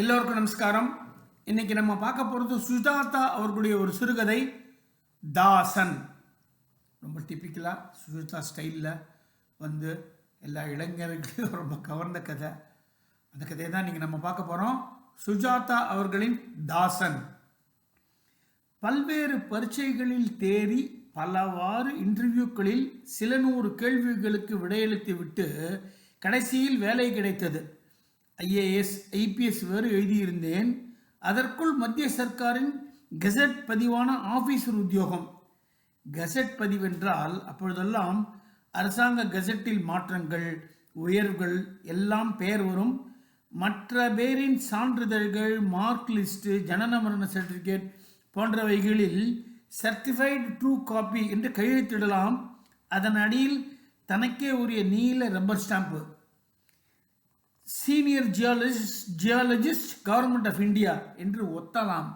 எல்லோருக்கும் நமஸ்காரம். இன்னைக்கு நம்ம பார்க்க போகிறது சுஜாதா அவர்களுடைய ஒரு சிறுகதை தாசன். ரொம்ப டிப்பிக்கலாக சுஜாதா ஸ்டைலில் வந்து எல்லா இளைஞர்களையும் ரொம்ப கவர்ந்த கதை. அந்த கதையை தான் நீங்கள் நம்ம பார்க்க போகிறோம் சுஜாதா அவர்களின் தாசன். பல்வேறு பரீட்சைகளில் தேறி பலவாறு இன்டர்வியூக்களில் சில நூறு கேள்விகளுக்கு விடையளித்து விட்டு கடைசியில் வேலை கிடைத்தது. ஐஏஎஸ் ஐபிஎஸ் வேறு எழுதியிருந்தேன். அதற்குள் மத்திய சர்க்காரின் கெசட் பதிவான ஆபீசர் உத்தியோகம். கெசட் பதிவென்றால் அப்பொழுதெல்லாம் அரசாங்க கெசட்டில் மாற்றங்கள் உயர்வுகள் எல்லாம் பெயர் வரும். மற்ற பேரின் சான்றிதழ்கள் மார்க் லிஸ்ட்டு ஜனன மரண சர்டிஃபிகேட் போன்றவைகளில் சர்டிஃபைடு ட்ரூ காப்பி என்று கையெழுத்திடலாம். அதன் அடியில் தனக்கே உரிய நீல rubber stamp. Senior geologist geologist government of India என்று ஒத்தலாம்.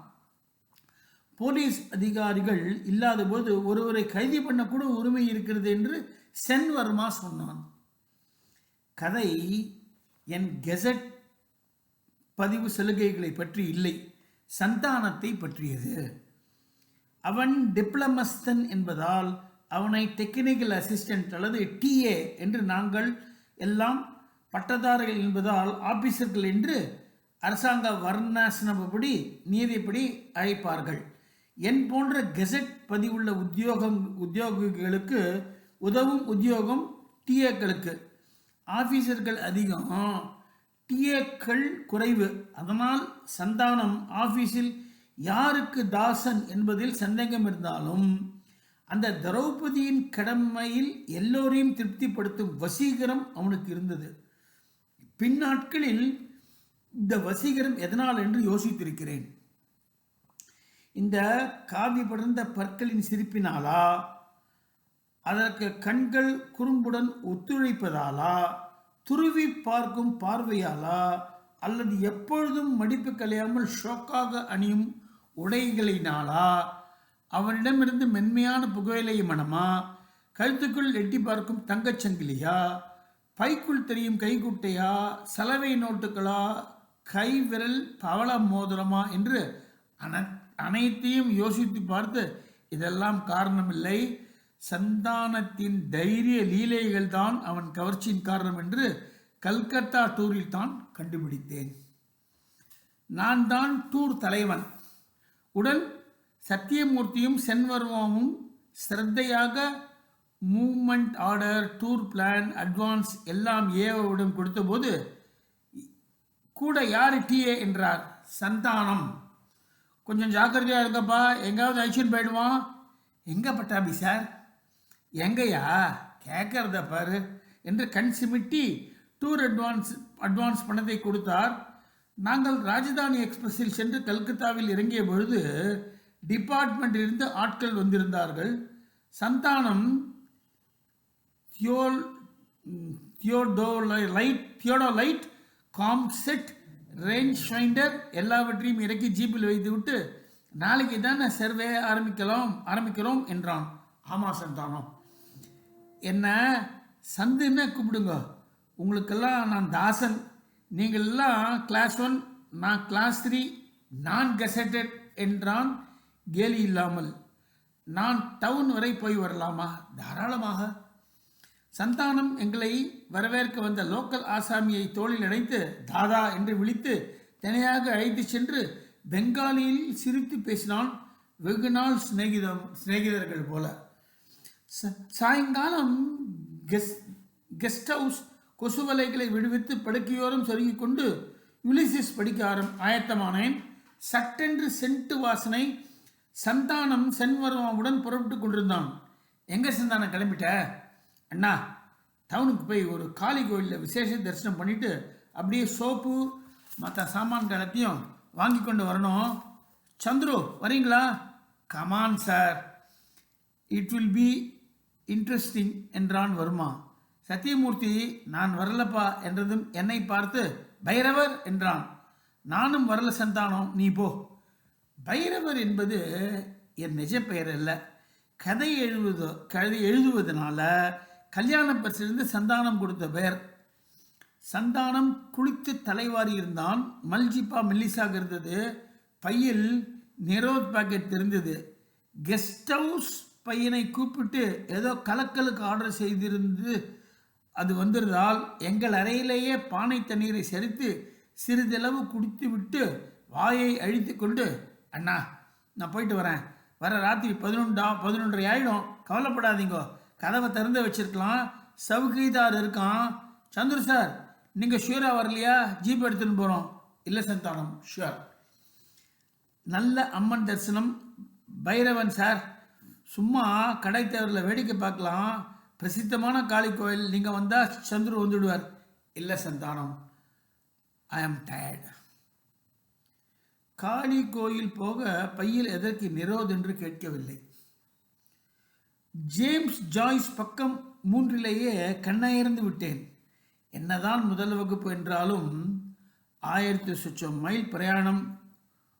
போலீஸ் அதிகாரிகள் இல்லாதபோது ஒருவரை கைது பண்ணக்கூட உரிமை இருக்கிறது என்று சென் வர்மா சொன்னான். கதை என் கெசட் பதிவு சலுகைகளை பற்றி இல்லை சந்தானத்தை பற்றியது. அவன் டிப்ளமஸ்தன் என்பதால் அவனை டெக்னிக்கல் அசிஸ்டன்ட் அல்லது டிஏ என்று நாங்கள் எல்லாம் பட்டதாரிகள் என்பதால் ஆபீசர்கள் என்று அரசாங்க வர்ணாசனப்படி நீதிப்படி அழைப்பார்கள். என் போன்ற கெசட் பதிவுள்ள உத்தியோகம் உத்தியோகிகளுக்கு உதவும் உத்தியோகம் டிஏக்களுக்கு. ஆபீசர்கள் அதிகம் டிஏக்கள் குறைவு. அதனால் சந்தானம் ஆபீஸில் யாருக்கு தாசன் என்பதில் சந்தேகம் இருந்தாலும் அந்த திரௌபதியின் கடமையில் எல்லோரையும் திருப்திப்படுத்தும் வசீகரம் அவனுக்கு இருந்தது. பின்னாட்களில் இந்த வசீகரம் எதனால் என்று யோசித்திருக்கிறேன். இந்த காவி படர்ந்த பற்களின் சிரிப்பினாலா அதற்கு கண்கள் குறும்புடன் ஒத்துழைப்பதாலா துருவி பார்க்கும் பார்வையாலா அல்லது எப்பொழுதும் மடிப்பு கலையாமல் ஷோக்காக அணியும் உடைகளினாலா அவனிடமிருந்து மென்மையான புகையிலை மனமா கழுத்துக்குள் எட்டி பார்க்கும் தங்கச்சங்கிலியா பைக்குள் தெரியும் கைக்குட்டையா? சலவை நோட்டுகளா? கைவிரல் பவள மோதிரமா? என்று அன அனைத்தையும் யோசித்து பார்த்து இதெல்லாம் காரணமில்லை. சந்தானத்தின் தைரிய லீலைகள் தான் அவன் கவர்ச்சியின் காரணம் என்று கல்கத்தா டூரில் தான் கண்டுபிடித்தேன். நான் தான் டூர் தலைவன். உடன் சத்தியமூர்த்தியும் சென்வர்மாவும் சிரத்தையாக movement order tour plan advance எல்லாம் ஏவவிடம் கொடுத்தபோது கூட யார் டிஏ என்றார். சந்தானம். கொஞ்சம் ஜாக்கிரதையாக இருக்கப்பா எங்கேயாவது ஐஷன் போயிடுவான் எங்கே பட்டாபி சார்? எங்கேயா கேட்கறத பாரு என்று கண் சிமிட்டி டூர் அட்வான்ஸ் அட்வான்ஸ் பணத்தை கொடுத்தார். நாங்கள் ராஜதானி எக்ஸ்பிரஸில் சென்று கல்கத்தாவில் இறங்கிய பொழுது டிபார்ட்மெண்ட்டிலிருந்து ஆட்கள் வந்திருந்தார்கள். சந்தானம் தியோல் லைட் தியோடோலைட் காம்செட் ரேஞ்ச் ஃபைண்டர் எல்லாவற்றையும் இறக்கி ஜீப்பில் வைத்து விட்டு நாளைக்கு தானே சர்வே ஆரம்பிக்கலாம் ஆரம்பிக்கிறோம் என்றான். ஆமாம் சந்தானம். என்ன? சந்துன்னு கூப்பிடுங்க. உங்களுக்கெல்லாம் நான் தாசன். நீங்கள்லாம் கிளாஸ் ஒன் நான் கிளாஸ் த்ரீ நான் கெசட்டட் என்றான் கேலி இல்லாமல். நான் டவுன் வரை போய் வரலாமா? தாராளமாக. சந்தானம் எங்களை வரவேற்க வந்த லோக்கல் ஆசாமியை தோளில் அடைத்து தாதா என்று விழித்து தனியாக அழைத்து சென்று பெங்காலியில் சிரித்து பேசினான் வெகு நாள் சிநேகிதம் சிநேகிதர்கள் போல. ச- சாயங்காலம் கெஸ் கெஸ்ட் ஹவுஸ் கொசுவலைகளை விடுவித்து படுக்கையோரம் சொருகிக் கொண்டு யுலிசிஸ் படிக்க ஆரம் ஆயத்தமானேன். சட்டென்று சென்ட்டு வாசனை சந்தானம் சென்வர்மாவுடன் புறப்பட்டு கொண்டிருந்தான். எங்க சந்தானம் கிளம்பிட்ட? அண்ணா டவுனுக்கு போய் ஒரு காளி கோயிலில் விசேஷ தரிசனம் பண்ணிவிட்டு அப்படியே சோப்பு மற்ற சாமான்கள் எல்லாத்தையும் வாங்கி கொண்டு வரணும். சந்துரு வரீங்களா? Come on sir it will be interesting என்றான் வருமா. சத்தியமூர்த்தி நான் வரலப்பா என்றதும் என்னை பார்த்து பைரவர் என்றான். நானும் வரல சந்தானம் நீ போ. பைரவர் என்பது என் நிஜ பெயர் அல்ல. கதை எழுதுவதோ கதை எழுதுவதனால கல்யாண பரிசிலிருந்து சந்தானம் கொடுத்த பெயர். சந்தானம் குளித்து தலைவாரி இருந்தான். மல்ஜிப்பா மெல்லிசாக இருந்தது. பையில் நிரோத் பாக்கெட் இருந்தது கெஸ்ட் ஹவுஸ் பையனை கூப்பிட்டு ஏதோ கலக்கலுக்கு ஆர்டர் செய்திருந்து அது வந்திருந்தால் எங்கள் அறையிலேயே பானை தண்ணீரை செலுத்து சிறிதளவு குடித்து விட்டு வாயை அழித்து கொண்டு அண்ணா நான் போயிட்டு வரேன். வர ராத்திரி பதினொன்றா பதினொன்றரை ஆயிடும். கவலைப்படாதீங்க. கதவை திறந்து வச்சிருக்கலாம். சவுகிதார் இருக்கான். சந்துரு சார் நீங்கள் ஷூராக வரலையா? ஜீப் எடுத்துன்னு போகிறோம் இல்லை சந்தானம் ஷூர் நல்ல அம்மன் தரிசனம். பைரவன் சார் சும்மா கடை தேவரில் வேடிக்கை பார்க்கலாம். பிரசித்தமான காளி கோயில். நீங்கள் வந்தால் சந்துரு வந்துடுவார். இல்லை சந்தானம் ஐ ஆம் டயர்ட் காளி கோயில் போக பையில் எதற்கு நிரோத் என்று கேட்கவில்லை. ஜேம்ஸ் ஜாய்ஸ் பக்கம் மூன்றிலேயே கண்ணயர்ந்து விட்டேன். என்னதான் முதல் வகுப்பு என்றாலும் ஆயிரத்தி சுற்றம் மைல் பிரயாணம்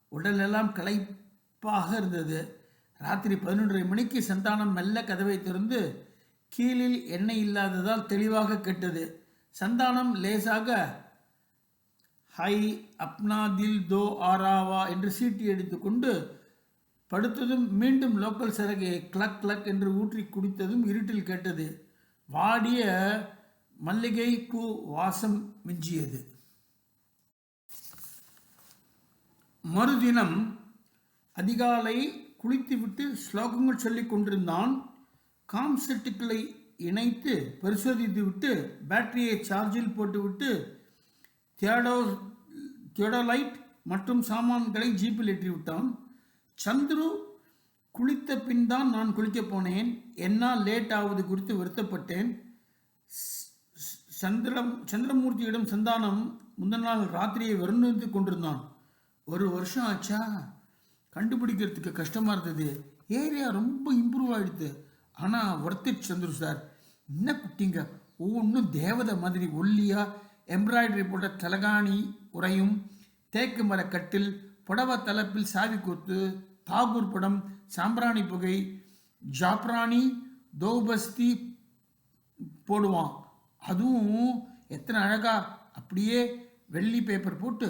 உடலெல்லாம் களைப்பாக இருந்தது. ராத்திரி பதினொன்றரை மணிக்கு சந்தானம் மெல்ல கதவை திறந்து கீழில் எண்ணெய் இல்லாததால் தெளிவாக கெட்டது. சந்தானம் லேசாக ஹை அப்னா தில் தோ ஆராவா என்று சீட்டி எடுத்துக்கொண்டு படுத்ததும் மீண்டும் லோக்கல் சரகை கிளக் கிளக் என்று ஊற்றி குடித்ததும் இருட்டில் கேட்டது. வாடிய மல்லிகை பூ வாசம் மிஞ்சியது. மறுதினம் அதிகாலை குளித்துவிட்டு ஸ்லோகங்கள் சொல்லிக் கொண்டிருந்தான். காம்செட்டுக்களை இணைத்து பரிசோதித்து விட்டு பேட்டரியை சார்ஜில் போட்டுவிட்டு தியோடோ தியோடோலைட் மற்றும் சாமான்களை ஜீப்பில் ஏற்றிவிட்டான். சந்துரு குளித்த பின் தான் நான் குளிக்கப் போனேன். என்னால் லேட் ஆவது குறித்து வருத்தப்பட்டேன். சந்திரம் சந்திரமூர்த்தியிடம் சந்தானம் முந்தின நாள் ராத்திரியை வருணித்து கொண்டிருந்தான். ஒரு வருஷம் ஆச்சா? கண்டுபிடிக்கிறதுக்கு கஷ்டமாக இருந்தது. ஏரியா ரொம்ப இம்ப்ரூவ் ஆகிடுது ஆனால் ஒர்த்திட் சந்துரு சார் என்ன குட்டிங்க? ஒவ்வொன்றும் தேவதை மாதிரி ஒல்லியாக எம்ப்ராய்டரி போட்ட தலகாணி உரையும் தேக்கு மரக்கட்டில் புடவ தலைப்பில் சாவி கொத்து தாகூர் படம் சாம்பிராணி புகை ஜாப்ராணி தோபஸ்தி போடுவான். அதுவும் எத்தனை அழகா அப்படியே வெள்ளி பேப்பர் போட்டு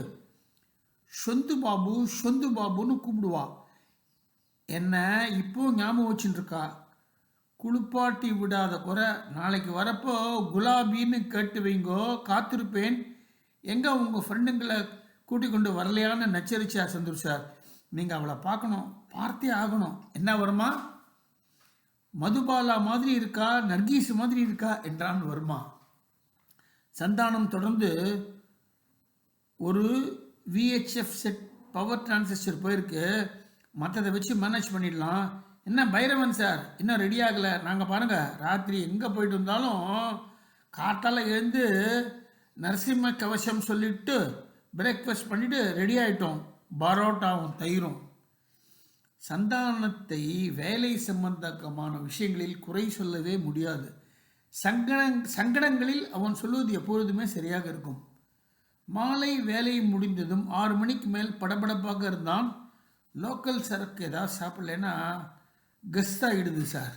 சொந்து பாபு சொந்து பாபுன்னு கூப்பிடுவா. என்ன இப்போ ஞாபகம் வச்சுருக்கா குளிப்பாட்டி விடாத குறை நாளைக்கு வரப்போ குலாபின்னு கேட்டு வைங்கோ காத்திருப்பேன். எங்கே உங்கள் ஃப்ரெண்டுங்களை கூட்டிக் கொண்டு வரலையான்னு நச்சரிச்சா சந்தோஷ் சார்? நீங்கள் அவளை பார்க்கணும் பார்த்தே ஆகணும். என்ன வருமா? மதுபாலா மாதிரி இருக்கா நர்கீஸ் மாதிரி இருக்கா என்றான் வருமா. சந்தானம் தொடர்ந்து ஒரு விஹெச்எஃப் செட் பவர் டிரான்சிஸ்டர் போயிருக்கு. மற்றதை வச்சு மேனேஜ் பண்ணிடலாம். என்ன பைரவன் சார் இன்னும் ரெடி ஆகலை. நாங்கள் பாருங்கள் ராத்திரி எங்கே போயிட்டு இருந்தாலும் காட்டால் எழுந்து நரசிம்ம கவசம் சொல்லிட்டு பிரேக்ஃபாஸ்ட் பண்ணிவிட்டு ரெடி ஆகிட்டோம் பரோட்டாவும் தயிரும். சந்தானத்தை வேலை சம்பந்தமான விஷயங்களில் குறை சொல்லவே முடியாது. சங்கட சங்கடங்களில் அவன் சொல்வது எப்பொழுதுமே சரியாக இருக்கும். மாலை வேலை முடிந்ததும் ஆறு மணிக்கு மேல் படபடப்பாக இருந்தான். லோக்கல் சரக்கு ஏதாவது சாப்பிட்லன்னா கெஸ்ட் ஆகிடுது சார்.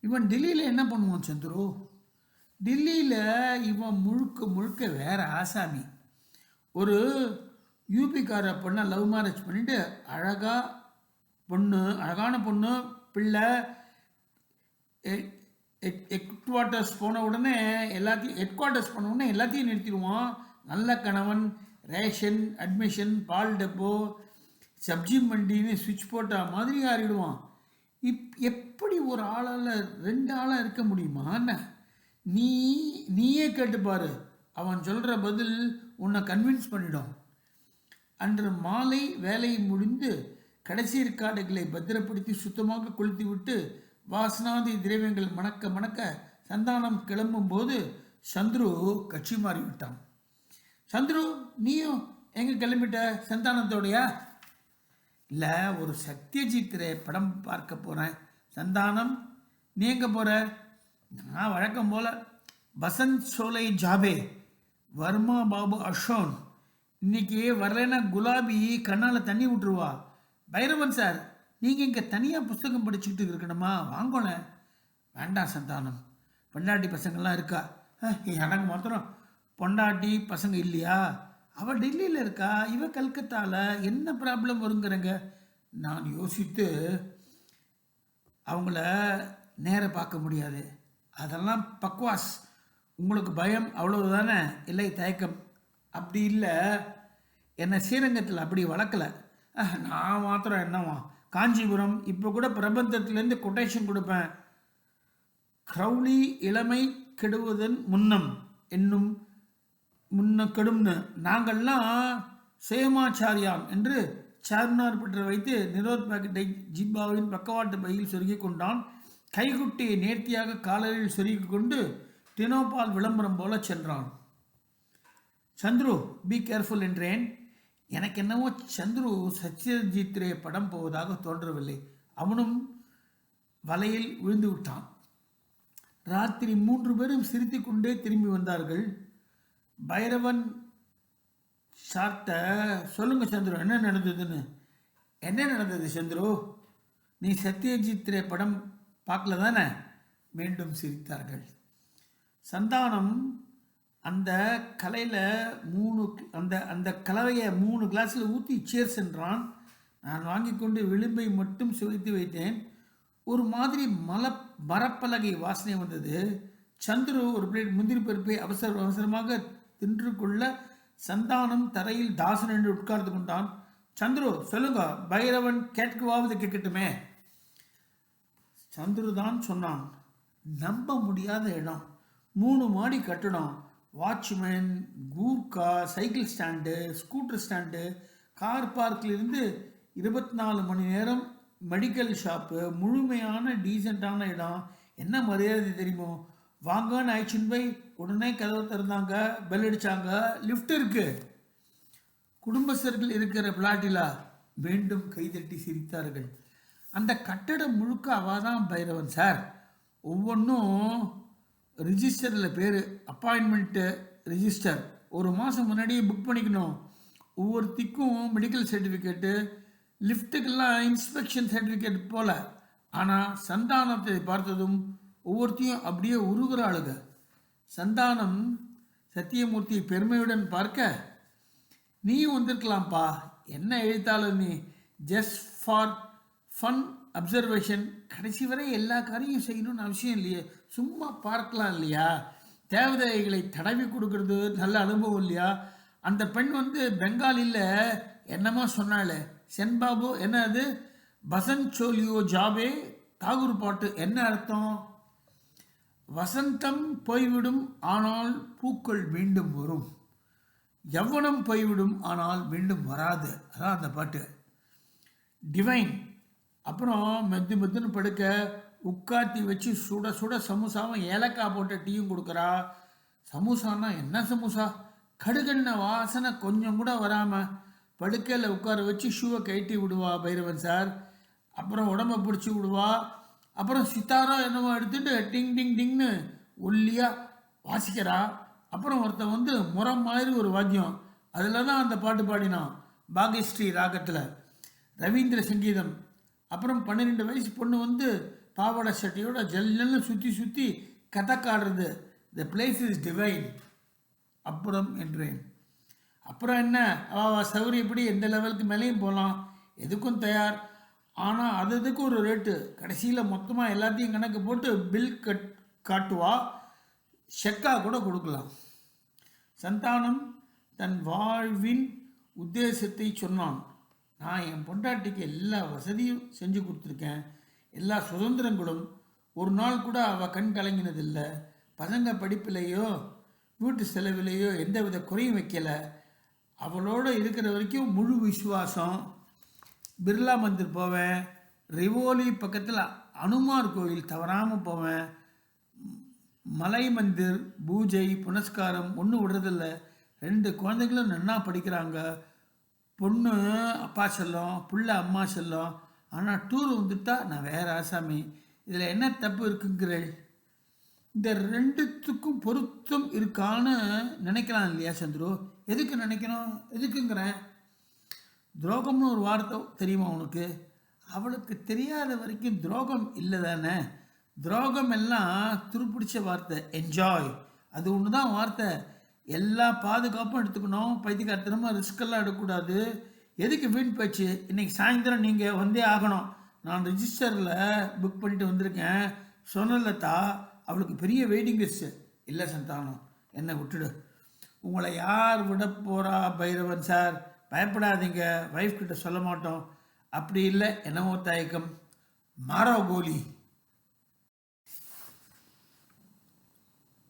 இவன் டெல்லியில் என்ன பண்ணுவான் சந்துரு? டெல்லியில் இவன் முழுக்க முழுக்க வேற ஆசாமி. ஒரு யூபிக்கார பொண்ணை லவ் மேரேஜ் பண்ணிட்டு அழகாக பொண்ணு அழகான பொண்ணு பிள்ளை ஹெட் குவார்ட்டர்ஸ் போன உடனே எல்லாத்தையும் ஹெட் குவார்ட்டர்ஸ் போன உடனே எல்லாத்தையும் நிறுத்திடுவான் நல்ல கணவன் ரேஷன் அட்மிஷன் பால் டெப்போ சப்ஜி மண்டின்னு சுவிட்ச் போட்ட மாதிரி ஆறிடுவான். இப் எப்படி ஒரு ஆளால் ரெண்டு ஆளாக இருக்க முடியுமா? என்ன? நீ நீயே கேட்டுப்பாரு. அவன் சொல்கிற பதில் உன்னை கன்வின்ஸ் பண்ணிடும். அன்று மாலை வேலை முடிந்து கடைசி இருக்காடுகளை பத்திரப்படுத்தி சுத்தமாக கொளுத்தி விட்டு வாசனாதி திரவியங்கள் மணக்க மணக்க சந்தானம் கிளம்பும்போது சந்துரு கட்சி மாறிவிட்டான். சந்துரு நீயும் எங்கே கிளம்பிட்ட? சந்தானத்தோடையா? இல்லை ஒரு சத்யஜித் ரே படம் பார்க்க போகிறேன் சந்தானம் நீ எங்கே போகிற நான் வழக்கம் போல் வசந்த் சோலை ஜாபே வர்மா பாபு அஷோன் இன்னைக்கு வரலைன்னா குலாபி கண்ணால் தண்ணி விட்டுருவா பைரவன் சார் நீங்கள் இங்கே தனியாக புஸ்தகம் படிச்சுக்கிட்டு இருக்கணுமா? வாங்கோனேன் வேண்டாம் சந்தானம். பொண்டாட்டி பசங்கள்லாம் இருக்கா? எனக்கு மாத்திரம் பொண்டாட்டி பசங்க இல்லையா? அவள் டெல்லியில் இருக்கா? இவ கல்கத்தாவில் என்ன ப்ராப்ளம் வருங்கிறங்க. நான் யோசித்து அவங்கள நேர பார்க்க முடியாது. அதெல்லாம் பக்வாஸ். உங்களுக்கு பயம் அவ்வளவு தானே இல்லை தயக்கம். அப்படி இல்லை. என்னை ஸ்ரீரங்கத்தில் அப்படி வளர்க்கல. நான் மாத்திரம் என்னவா? காஞ்சிபுரம் இப்போ கூட பிரபந்தத்திலேருந்து கொட்டேஷன் கொடுப்பேன். க்ரௌலி இளமை கெடுவதன் முன்னம் என்னும் முன்ன கெடும்னு. நாங்கள்லாம் சேமாச்சாரியாம் என்று சார்னார் பற்றி வைத்து நிரோத் பாக்கெட்டை ஜிப்பாவின் பக்கவாட்டு பையில் சொருகிக் கொண்டான். கைகுட்டியை நேர்த்தியாக காலரில் சொருகி கொண்டு டினோபால் விளம்பரம் போல சென்றான். சந்துரு பி கேர்ஃபுல் என்றேன். எனக்கு என்னவோ சந்துரு சத்யஜித் ரே படம் போவதாக தோன்றவில்லை. அவனும் வலையில் விழுந்து விட்டான். ராத்திரி மூன்று பேரும் சிரித்து கொண்டே திரும்பி வந்தார்கள். பைரவன் சார்ட்ட சொல்லுங்க சந்துரு என்ன நடந்ததுன்னு? என்ன நடந்தது சந்துரு? நீ சத்யஜித் ரே படம் பார்க்கல தானே மீண்டும் சிரித்தார்கள். சந்தானம் அந்த கலையில் மூணு அந்த அந்த கலவையை மூணு கிளாஸில் ஊற்றி சேர் சென்றான். நான் வாங்கி கொண்டு விளிம்பை மட்டும் சுவைத்து வைத்தேன். ஒரு மாதிரி மல மரப்பலகை வாசனை வந்தது. சந்துரு ஒரு பிளேட் முந்திரி பருப்பை அவசர அவசரமாக தின்று கொள்ள சந்தானம் தரையில் தாசன் என்று உட்கார்ந்து கொண்டான். சந்துரு சொல்லுங்க பைரவன் கேட்கவாவது கேட்கட்டுமே? சந்துரு தான் சொன்னான் நம்ப முடியாத இடம். மூணு மாடி கட்டடம் watchman gurkha cycle stand scooter stand car பார்க்கிலிருந்து இருபத்தி நாலு மணி நேரம் மெடிக்கல் ஷாப்பு முழுமையான டீசெண்டான இடம். என்ன மரியாதை தெரியுமோ? வாங்கன்னு ஆயிடுச்சுன்னு போய் உடனே கதவை திறந்தாங்க பெல் அடித்தாங்க லிஃப்ட் இருக்குது குடும்பஸ்தர்கள் இருக்கிற பிளாட்டிலா மீண்டும் கைதட்டி சிரித்தார்கள். அந்த கட்டடம் முழுக்க அவள் தான் பைரவன் சார். ஒவ்வொன்றும் ரிஜிஸ்டரில் பேர் அப்பாயின்மெண்ட்டு ரிஜிஸ்டர். ஒரு மாதம் முன்னாடியே புக் பண்ணிக்கணும். ஒவ்வொருத்திக்கும் மெடிக்கல் சர்டிஃபிகேட்டு லிஃப்ட்டுக்கெல்லாம் இன்ஸ்பெக்ஷன் சர்டிஃபிகேட் போல். ஆனால் சந்தானத்தை பார்த்ததும் ஒவ்வொருத்தையும் அப்படியே உருகிற ஆளுங்க சந்தானம் சத்தியமூர்த்தி பெருமையுடன் பார்க்க நீயும் வந்திருக்கலாம்ப்பா. என்ன எழுத்தாளர் நீ ஜஸ்ட் ஃபார் ஃபன் அப்சர்வேஷன் கடைசி வரை எல்லா காரியம் செய்யணும்னு அவசியம் இல்லையே. சும்மா பார்க்கலாம் இல்லையா? தேவதைகளை தடவி கொடுக்கறது நல்ல அனுபவம் இல்லையா? அந்த பெண் வந்து பெங்காலியில் என்னமோ சொன்னாலே சென்பாபு என்ன அது? பசந்த் சோலியோ ஜாபே தாகூர் பாட்டு. என்ன அர்த்தம்? வசந்தம் போய்விடும் ஆனால் பூக்கள் மீண்டும் வரும். யவ்வனம் போய்விடும் ஆனால் மீண்டும் வராது. அதான் அந்த பாட்டு. டிவைன் அப்புறம் மெத்து மெத்துன்னு படுக்க உட்காத்தி வச்சு சுட சுட சமோசாவும் ஏலக்காய் போட்ட டீயும் கொடுக்குறா. சமோசான்னா என்ன சமோசா? கடுகெண்ண வாசனை கொஞ்சம் கூட வராமல் படுக்கையில் உட்கார வச்சு ஷூவை கட்டி விடுவா பைரவன் சார். அப்புறம் உடம்ப பிடிச்சி விடுவா. அப்புறம் சித்தாரா என்னவோ எடுத்துட்டு டிங் டிங் டிங்னு ஒல்லியாக வாசிக்கிறா. அப்புறம் ஒருத்தன் வந்து முறம் மாதிரி ஒரு வாத்தியம். அதில் தான் அந்த பாட்டு பாடினான். பாகஸ்ரீ ராகத்தில். ரவீந்திர சங்கீதம். அப்புறம் பன்னிரெண்டு வயசு பொண்ணு வந்து பாவாடை சட்டையோட ஜல்லன்னு சுற்றி சுற்றி கதை காடுறது த பிளேஸ் இஸ் டிவைன் அப்புறம் என்றேன். அப்புறம் என்ன? அவ சௌரியப்படி எந்த லெவலுக்கு மேலேயும் போகலாம் எதுக்கும் தயார். ஆனால் அது அதுக்கு ஒரு ரேட்டு கடைசியில் மொத்தமாக எல்லாத்தையும் கணக்கு போட்டு பில் கட் காட்டுவா? செக்காக கூட கொடுக்கலாம். சந்தானம் தன் வாழ்வின் உத்தேசத்தை சொன்னான். நான் என் பொண்டாட்டிக்கு எல்லா வசதியும் செஞ்சு கொடுத்துருக்கேன். எல்லா சுதந்திரங்களும் ஒரு நாள் கூட அவள் கண் கலங்கினதில்லை. பசங்க படிப்பிலேயோ வீட்டு செலவுலேயோ எந்த வித குறையும் வைக்கலை. அவளோட இருக்கிற வரைக்கும் முழு விசுவாசம். பிர்லா மந்திர் போவேன். ரிவோலி பக்கத்தில் அனுமார் கோயில் தவறாமல் போவேன். மலை மந்திர் பூஜை புனஸ்காரம் ஒன்றும் விடுறதில்ல. ரெண்டு குழந்தைகளும் நன்னா படிக்கிறாங்க. பொண்ணு அப்பா செல்லம் புள்ள அம்மா செல்லம். ஆனால் டூர் வந்துட்டா நான் வேற ஆசாமி. இதில் என்ன தப்பு இருக்குங்கிறேள்? இந்த ரெண்டுத்துக்கும் பொருத்தம் இருக்கான்னு நினைக்கலாம் இல்லையா சந்துரு? எதுக்கு நினைக்கணும்? எதுக்குங்கிறேன்? துரோகம்னு ஒரு வார்த்தை தெரியுமா உனக்கு? அவளுக்கு தெரியாத வரைக்கும் துரோகம் இல்லை தானே துரோகம் எல்லாம் துருப்பிடிச்ச வார்த்தை. என்ஜாய் அது ஒன்று தான் வார்த்தை. எல்லா பாதுகாப்பும் எடுத்துக்கணும். பைத்தியக்காரத்தனமாக ரிஸ்கெல்லாம் எடுக்கக்கூடாது. எதுக்கு வீண் போச்சு? இன்றைக்கி சாயந்தரம் நீங்கள் வந்தே ஆகணும். நான் ரிஜிஸ்டரில் புக் பண்ணிட்டு வந்திருக்கேன். சொன்னலத்தா அவளுக்கு பெரிய வெயிட்டிங் லிஸ்ட்டு இல்லை சந்தானம் என்னை விட்டுடு. உங்களை யார் விட போகிறா பைரவன் சார் பயப்படாதீங்க. வைஃப் கிட்ட சொல்ல மாட்டோம். அப்படி இல்லை என்னவோ தயக்கம். மாரோ கோலி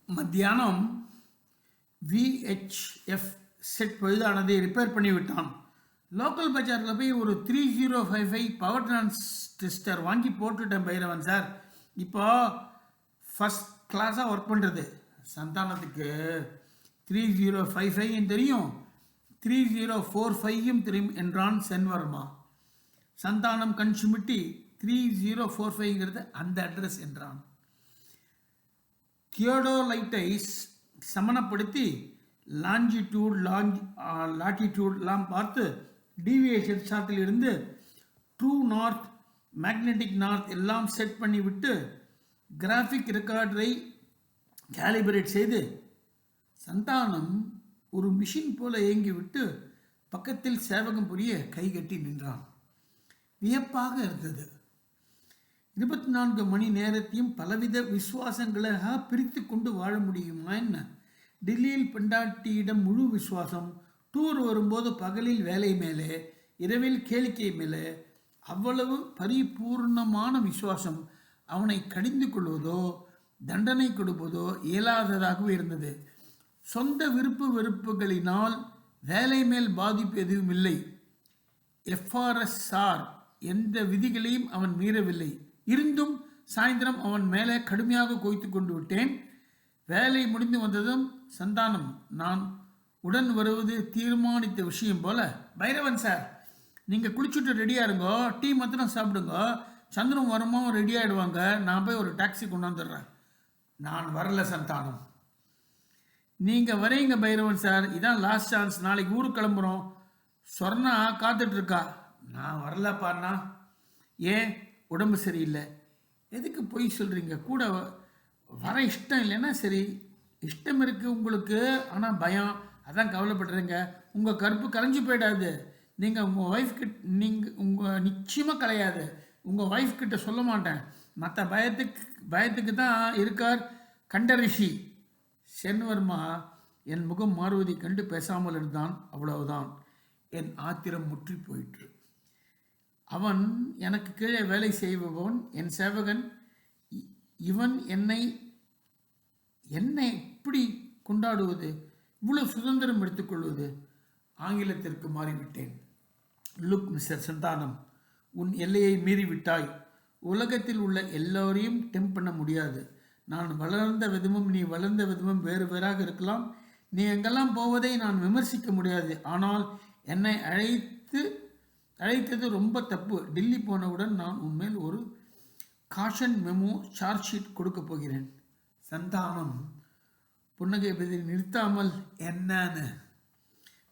மத்தியானம் விஹெச்எஃப் செட் பழுதானதை ரிப்பேர் பண்ணிவிட்டான். லோக்கல் பஜாரில் போய் ஒரு three zero five five power transistor வாங்கி போட்டுட்டேன் பைரவன் சார் இப்போ ஃபஸ்ட் கிளாஸாக ஒர்க் பண்ணுறது சந்தானத்துக்கு த்ரீ ஜீரோ ஃபைவ் ஃபைவும் தெரியும். த்ரீ ஜீரோ ஃபோர் ஃபைவும் தெரியும் என்றான் சென்வர்மா. சந்தானம் கன்சுமிட்டி த்ரீ ஜீரோ ஃபோர் ஃபைவ்ங்கிறது அந்த அட்ரஸ் என்றான். தியோடோலைட்டைஸ் சமணப்படுத்தி லாஞ்சிடியூட் லாஞ்ச் லாட்டிடியூட்லாம் பார்த்து டிவியேஷன் சார்ட்டில் இருந்து ட்ரூ நார்த் மேக்னெட்டிக் நார்த் எல்லாம் செட் பண்ணி விட்டு கிராஃபிக் ரெக்கார்டரை கேலிபரேட் செய்து சந்தானம் ஒரு மிஷின் போல இயங்கிவிட்டு பக்கத்தில் சேவகம் புரிய கை கட்டி நின்றான். வியப்பாக இருந்தது. இருபத்தி நான்கு மணி நேரத்தையும் பலவித விசுவாசங்களாக பிரித்து கொண்டு வாழ முடியுமா என்ன? டெல்லியில் பெண்டாட்டியிடம் முழு விசுவாசம் டூர் வரும்போது பகலில் வேலை மேலே இரவில் கேளிக்கை மேலே. அவ்வளவு பரிபூர்ணமான விசுவாசம் அவனை கடிந்து கொள்வதோ தண்டனை கொடுப்பதோ இயலாததாகவே இருந்தது. சொந்த விருப்பு வெறுப்புகளினால் வேலை மேல் பாதிப்பு எதுவும் இல்லை. எஃப்ஆர்எஸ்ஆர் எந்த விதிகளையும் அவன் மீறவில்லை. இருந்தும் சாயந்தரம் அவன் மேலே கடுமையாக கோய்த்து கொண்டு விட்டேன். வேலை முடிந்து வந்ததும் சந்தானம் நான் உடன் வருவது தீர்மானித்த விஷயம் போல பைரவன் சார் நீங்கள் குளிச்சுட்டு ரெடியாக இருங்கோ டீ மாத்திரம் சாப்பிடுங்க. சந்திரன் வருமாவும் ரெடி ஆகிடுவாங்க நான் போய் ஒரு டாக்ஸி கொண்டாந்துடுறேன் நான் வரல சந்தானம். நீங்கள் வரீங்க பைரவன் சார் இதான் லாஸ்ட் சான்ஸ் நாளைக்கு ஊருக்கு கிளம்புறோம். சொர்ணா காத்துட்ருக்கா நான் வரலப்பாண்ணா ஏன்? உடம்பு சரியில்லை. எதுக்கு பொய் சொல்கிறீங்க கூட வர இஷ்டம் இல்லைன்னா சரி இஷ்டம் இருக்குது உங்களுக்கு ஆனால் பயம். அதான் கவலைப்படுறீங்க. உங்கள் கருப்பு கரைஞ்சி போயிடாது. நீங்கள் உங்கள் ஒய்ஃப் கிட்ட நீங்கள் உங்கள் நிச்சயமாக கலையாது. உங்கள் ஒய்ஃப் கிட்ட சொல்ல மாட்டேன். மற்ற பயத்துக்கு பயத்துக்கு தான் இருக்கார் கண்ட ரிஷி சென்வர்மா என் முகம் மாறுவதை கண்டு பேசாமல் இருந்தான். அவ்வளவுதான். என் ஆத்திரம் முற்றி போயிற்று. அவன் எனக்கு கீழே வேலை செய்பவன் என் சேவகன் இவன் என்னை என்னை எப்படி கொண்டாடுவது? இவ்வளவு சுதந்திரம் எடுத்துக்கொள்வது ஆங்கிலத்திற்கு மாறிவிட்டேன். லுக் மிஸ்டர் சந்தானம் உன் எல்லையை மீறிவிட்டாய். உலகத்தில் உள்ள எல்லோரையும் டெம்ப் பண்ண முடியாது. நான் வளர்ந்த விதமும் நீ வளர்ந்த விதமும் வேறு வேறாக இருக்கலாம். நீ எங்கெல்லாம் போவதை நான் விமர்சிக்க முடியாது. ஆனால் என்னை அழைத்து அழைத்தது ரொம்ப தப்பு. டெல்லி போனவுடன் நான் உண்மையில் ஒரு காஷன் மெமோ சார்ஜ் ஷீட் கொடுக்க போகிறேன். சந்தானம். புன்னகை பதில் நிறுத்தாமல் என்னன்னு.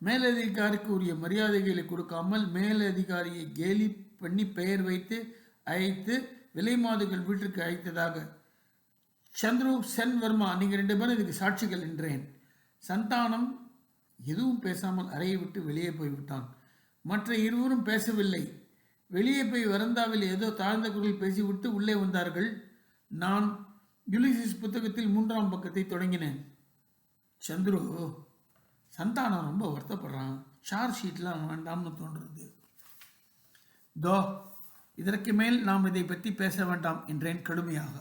மேலதிகாரிக்கு உரிய மரியாதைகளை கொடுக்காமல் மேலதிகாரியை கேலி பண்ணி பெயர் வைத்து அழைத்து விலைமாதுகள் வீட்டிற்கு அழைத்ததாக சந்துரு சென் வர்மா நீங்கள் ரெண்டு பேரும் இதுக்கு சாட்சிகள் என்றேன். சந்தானம் எதுவும் பேசாமல் அறையை விட்டு வெளியே போய்விட்டான். மற்ற இருவரும் பேசவில்லை. வெளியே போய் வரந்தாவில் ஏதோ தாழ்ந்த குரலில் பேசிவிட்டு உள்ளே வந்தார்கள். நான் யுலிசிஸ் புத்தகத்தில் மூன்றாம் பக்கத்தை தொடங்கினேன். சந்துரு சந்தானம் ரொம்ப வருத்தப்படுறான். சார்ஜ் ஷீட்லாம் வேண்டாம்னு தோன்றுறது. தோ இதற்கு மேல் நாம் இதை பற்றி பேச வேண்டாம் என்றேன் கடுமையாக.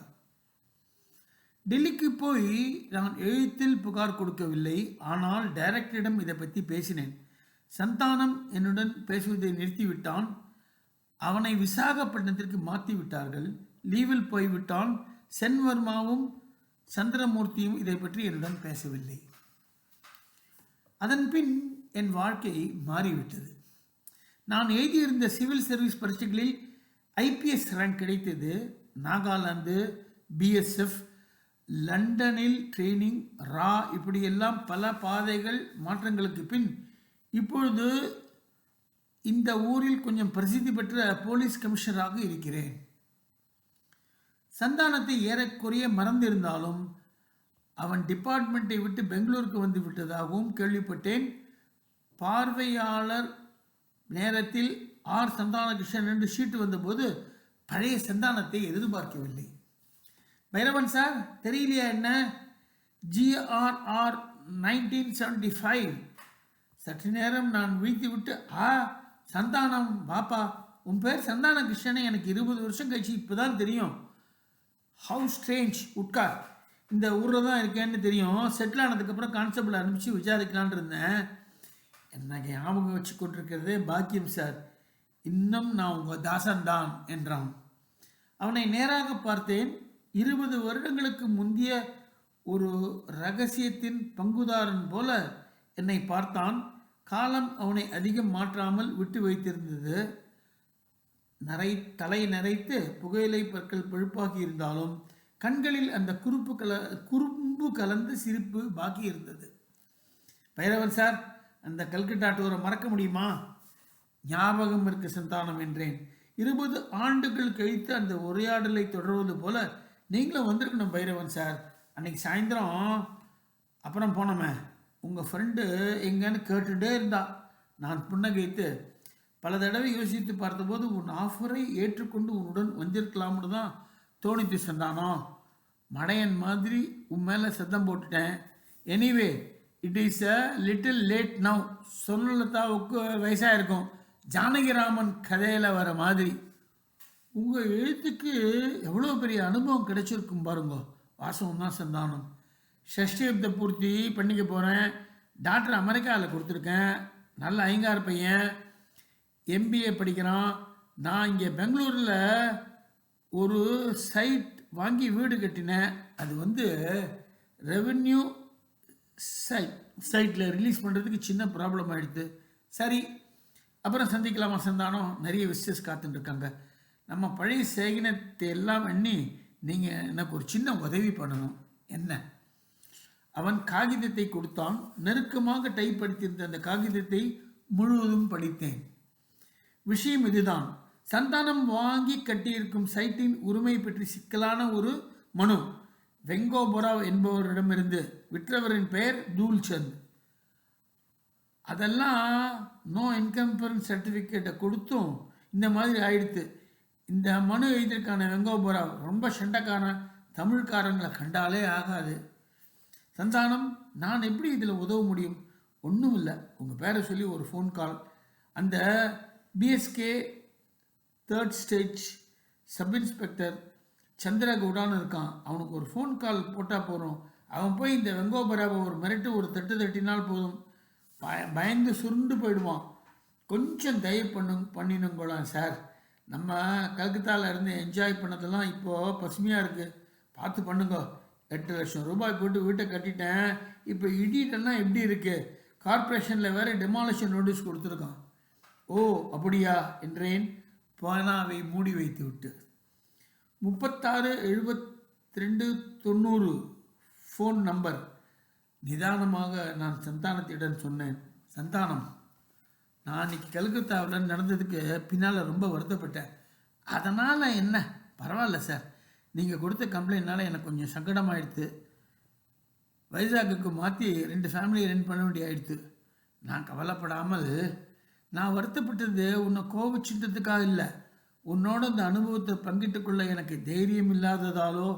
டெல்லிக்கு போய் நான் எழுத்தில் புகார் கொடுக்கவில்லை. ஆனால் டைரக்டரிடம் இதை பற்றி பேசினேன். சந்தானம் என்னுடன் பேசுவதை நிறுத்திவிட்டான். அவனை விசாகப்பட்டினத்திற்கு மாற்றி விட்டார்கள் லீவில் போய்விட்டான். சென்வர்மாவும் சந்திரமூர்த்தியும் இதை பற்றி என்னுடன் பேசவில்லை. அதன் பின் என் வாழ்க்கை மாறிவிட்டது. நான் எழுதியிருந்த சிவில் சர்வீஸ் பரீட்சைகளில் ஐபிஎஸ் ரேங்க் கிடைத்தது. நாகாலாந்து பிஎஸ்எஃப் லண்டனில் ட்ரெயினிங் ரா இப்படியெல்லாம் பல பாதைகள் மாற்றங்களுக்கு பின் இப்பொழுது இந்த ஊரில் கொஞ்சம் பிரசித்தி பெற்ற போலீஸ் கமிஷனராக இருக்கிறேன். சந்தானத்தை ஏறக்குறைய மறந்திருந்தாலும் அவன் டிபார்ட்மெண்ட்டை விட்டு பெங்களூருக்கு வந்து விட்டதாகவும் கேள்விப்பட்டேன். பார்வையாளர் நேரத்தில் ஆர். சந்தானகிருஷ்ணன் என்று ஷீட்டு வந்தபோது பழைய சந்தானத்தை எதிர்பார்க்கவில்லை. பைரவன் சார் தெரியலையா என்ன? ஜிஆர்ஆர் நைன்டீன் செவன்டி ஃபைவ் சற்று நேரம் நான் விழித்துவிட்டு ஆ சந்தானம் பாப்பா உன் பேர் சந்தான கிருஷ்ணனை எனக்கு இருபது வருஷம் கழிச்சு இப்போ தான் தெரியும். ஹவு ஸ்ட்ரேஞ்ச் உட்கார். இந்த ஊரில் தான் இருக்கேன்னு தெரியும். செட்டில் ஆனதுக்கப்புறம் கான்ஸ்டபிள் அனுப்பிச்சு விசாரிக்கலான்னு இருந்தேன். எனக்கு ஞாபகம் வச்சு கொண்டிருக்கிறதே பாக்கியம் சார் இன்னும் நான் உங்கள் தாசன்தான் என்றான். அவனை நேராக பார்த்தேன். இருபது வருடங்களுக்கு முந்தைய ஒரு ரகசியத்தின் பங்குதாரன் போல என்னை பார்த்தான். காலம் அவனை அதிகம் மாற்றாமல் விட்டு வைத்திருந்தது. நரை தலை நரைத்து புகையிலை பற்கள் பழுப்பாகி இருந்தாலும் கண்களில் அந்த குறுப்பு கல குறும்பு கலந்த சிரிப்பு பாக்கி இருந்தது. பைரவன் சார் அந்த கல்கட்டா டூரை மறக்க முடியுமா? ஞாபகம் இருக்க சந்தானம் என்றேன். இருபது ஆண்டுகள் கழித்து அந்த உரையாடலை தொடர்வது போல நீங்களும் வந்திருக்கணும் பைரவன் சார். அன்னைக்கு சாயந்தரம் அப்புறம் போனோமே. உங்கள் ஃப்ரெண்டு எங்கன்னு கேட்டுகிட்டே இருந்தா. நான் புன்னகைத்து பல தடவை யோசித்து பார்த்தபோது உன் ஆஃபரை ஏற்றுக்கொண்டு உன்னுடன் வந்திருக்கலாம்னு தான் தோணித்து சந்தானோ மடையன் மாதிரி உன் மேலே சத்தம் போட்டுட்டேன். Anyway it is a little late now சொன்னலதாவுக்கு வயசாக இருக்கும் ஜானகிராமன் கதையில் வர மாதிரி. உங்கள் எழுத்துக்கு எவ்வளோ பெரிய அனுபவம் கிடைச்சிருக்கும் பாருங்க. வாசம் தான் சந்தானம் ஷஷ்டியப்த பூர்த்தி பண்ணிக்க போகிறேன் டாக்டர் அமெரிக்காவில் கொடுத்துருக்கேன். நல்ல ஐங்கார் பையன். எம்பிஏ படிக்கிறான். நான் இங்கே பெங்களூரில் ஒரு சைட் வாங்கி வீடு கட்டினேன். அது வந்து ரெவென்யூ சைட் சைட்டில் ரிலீஸ் பண்ணுறதுக்கு சின்ன ப்ராப்ளம் ஆகிடுது சரி அப்புறம் சந்திக்கலாமா சந்தானம்? நிறைய விசிட்டர்ஸ் காத்துட்டுருக்காங்க. நம்ம பழைய சேகினத்தை எல்லாம் எண்ணி நீங்கள் எனக்கு ஒரு சின்ன உதவி பண்ணணும். என்ன? அவன் காகிதத்தை கொடுத்தான். நெருக்கமாக டைப் அந்த காகிதத்தை முழுவதும் படித்தேன். விஷயம் இதுதான். சந்தானம் வாங்கி கட்டியிருக்கும் சைட்டின் உரிமை பற்றி சிக்கலான ஒரு மனு. வெங்கோபுராவ் என்பவரிடமிருந்து விற்றவரின் பெயர் தூல்சந்த். அதெல்லாம் நோ இன்கம்பரன்ஸ் சர்டிஃபிகேட்டை கொடுத்தும் இந்த மாதிரி ஆயிடுத்து. இந்த மனு எழுதியிருக்கான வெங்கோபுராவ் ரொம்ப சண்டைக்காரன் தமிழ்காரங்களை கண்டாலே ஆகாது. சந்தானம் நான் எப்படி இதில் உதவ முடியும்? ஒன்றும் இல்லை உங்கள் பேரை சொல்லி ஒரு ஃபோன் கால் அந்த BSK third stage sub inspector சந்திரகவுடான்னு இருக்கான். அவனுக்கு ஒரு ஃபோன் கால் போட்டால் போகிறோம் அவன் போய் இந்த வெங்கோபராவை ஒரு மிரட்டு ஒரு தட்டு தட்டினால் போதும். பய பயந்து சுருண்டு போயிடுவான். கொஞ்சம் தயவு பண்ணு பண்ணினுங்களாம் சார். நம்ம கல்கத்தாவில் இருந்து என்ஜாய் பண்ணதெல்லாம் இப்போது பசுமையாக இருக்குது பார்த்து பண்ணுங்க. எட்டு லட்சம் ரூபாய் போட்டு வீட்டை கட்டிட்டேன். இப்போ இடிட்டெல்லாம் எப்படி இருக்குது கார்ப்பரேஷனில் வேறு டெமாலிஷன் நோட்டீஸ் கொடுத்துருக்கான். ஓ அப்படியா? என்றேன். பானாவை மூடி வைத்து விட்டு. முப்பத்தாறு எழுபத்தி ரெண்டு தொண்ணூறு ஃபோன் நம்பர் நிதானமாக நான் சந்தானத்திடம் சொன்னேன். சந்தானம் நான் இன்னைக்கு கல்கத்தாவில் நடந்ததுக்கு பின்னால் ரொம்ப வருத்தப்பட்டேன். அதனால் என்ன? பரவாயில்ல சார். நீங்கள் கொடுத்த கம்ப்ளைண்ட்னால எனக்கு கொஞ்சம் சங்கடமாயிடுது வைசாக்குக்கு மாற்றி ரெண்டு ஃபேமிலியை ரன் பண்ண வேண்டிய ஆயிடுத்து நான் கவலைப்படாமல் நான் வருத்தப்பட்டது உன்னை கோபிச்சிட்டதுக்காக இல்லை. உன்னோட இந்த அனுபவத்தை பங்கிட்டுக்கொள்ள எனக்கு தைரியம் இல்லாததாலோ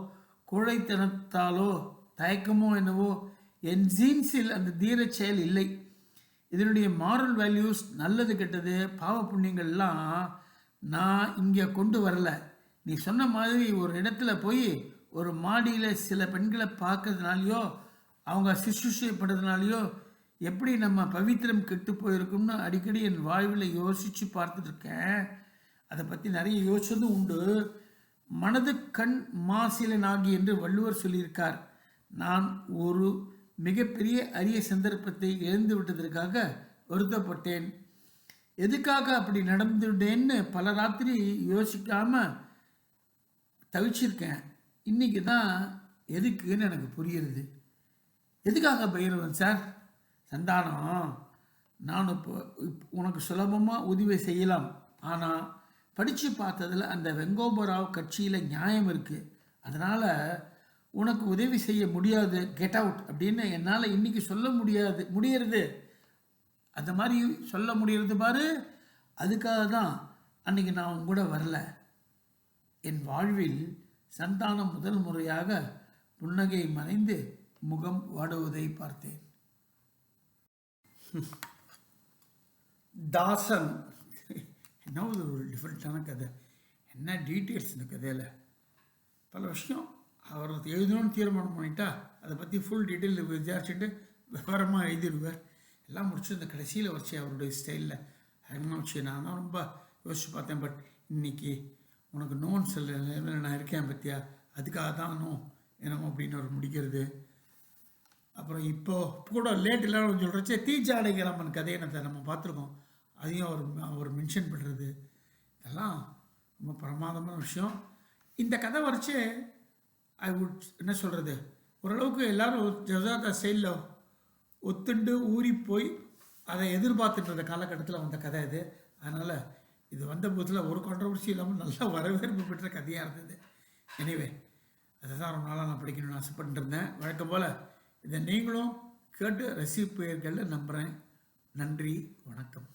கோழைத்தனத்தாலோ தயக்கமோ என்னவோ என் ஜீன்ஸில் அந்த தீரச் செயல் இல்லை. இதனுடைய மாரல் வேல்யூஸ் நல்லது கெட்டது பாவ புண்ணியங்கள்லாம் நான் இங்கே கொண்டு வரல. நீ சொன்ன மாதிரி ஒரு இடத்துல போய் ஒரு மாடியில் சில பெண்களை பார்க்கறதுனாலையோ அவங்க சிசுஷப்படுறதுனாலையோ எப்படி நம்ம பவித்திரம் கெட்டு போயிருக்கும்னு அடிக்கடி என் வாழ்வில் யோசித்து பார்த்துட்ருக்கேன். அதை பற்றி நிறைய யோசிச்சதும் உண்டு. மனது கண் மாசிலனாகி என்று வள்ளுவர் சொல்லியிருக்கார். நான் ஒரு மிகப்பெரிய அரிய சந்தர்ப்பத்தை இழந்து விட்டதற்காக வருத்தப்பட்டேன். எதுக்காக அப்படி நடந்துட்டேன்னு பல ராத்திரி யோசிக்காமல் தவிச்சிருக்கேன். இன்னைக்கு தான் எதுக்குன்னு எனக்கு புரியுறது. எதுக்காக பயிரவன் சார்? சந்தானம். நான் இப்போ உனக்கு சுலபமாக உதவி செய்யலாம். ஆனால் படித்து பார்த்ததில் அந்த வெங்கோபராவ் கட்சியில் நியாயம் இருக்குது அதனால் உனக்கு உதவி செய்ய முடியாது. கெட் அவுட் அப்படின்னு என்னால் இன்னைக்கு சொல்ல முடியாது. முடியறது. அந்த மாதிரி சொல்ல முடியறது பாரு. அதுக்காக தான் அன்னைக்கு நான் உங்க கூட வரல. என் வாழ்வில் சந்தானம் முதல் முறையாக புன்னகை மறைந்து முகம் வாடுவதை பார்த்தேன். தாசன். என்ன ஒரு டிஃப்ரெண்ட்டான கதை. என்ன டீட்டெயில்ஸ் இந்த கதையில்? பல விஷயம். அவர் எழுதணும்னு தீர்மானம் பண்ணிட்டா அதை பற்றி ஃபுல் டீட்டெயில் விசாரிச்சுட்டு விவரமாக எழுதிடுவார். எல்லாம் முடிச்சு இந்த கடைசியில் வச்சு அவருடைய ஸ்டைலில் என்ன வச்சு நான் தான் ரொம்ப யோசிச்சு பார்த்தேன். பட் இன்னைக்கு உனக்கு நோன் சொல்ல நிலைமையில் நான் இருக்கேன் பற்றியா அதுக்காக தான் நோ என்னமோ அப்படின்னு அவர் முடிக்கிறது. அப்புறம் இப்போ கூட லேட் இல்லாமல் சொல்கிறச்சே தீச்சாடைகிராமன் கதையை நம்ம நம்ம பார்த்துருக்கோம். அதையும் அவர் அவர் மென்ஷன் பண்ணுறது இதெல்லாம் ரொம்ப பிரமாதமான விஷயம். இந்த கதை வரைச்சே ஐ வுட் என்ன சொல்கிறது ஓரளவுக்கு எல்லோரும் ஜசாதா செயலில் ஒத்துண்டு ஊறி போய் அதை எதிர்பார்த்துட்டு இருந்த காலகட்டத்தில் வந்த கதை இது. அதனால் இது வந்த போதில் ஒரு கான்ட்ரவர்சி இல்லாமல் நல்லா வரவேற்பு பெற்ற கதையாக இருந்தது. எனிவே அதை தான் ரொம்ப நாளாக நான் படிக்கணும்னு ஆசைப்பட்டு இருந்தேன் வழக்கம் போல் இதை நீங்களும் கேட்டு ரசிப்பீர்கள் நம்புகிறேன் நன்றி வணக்கம்.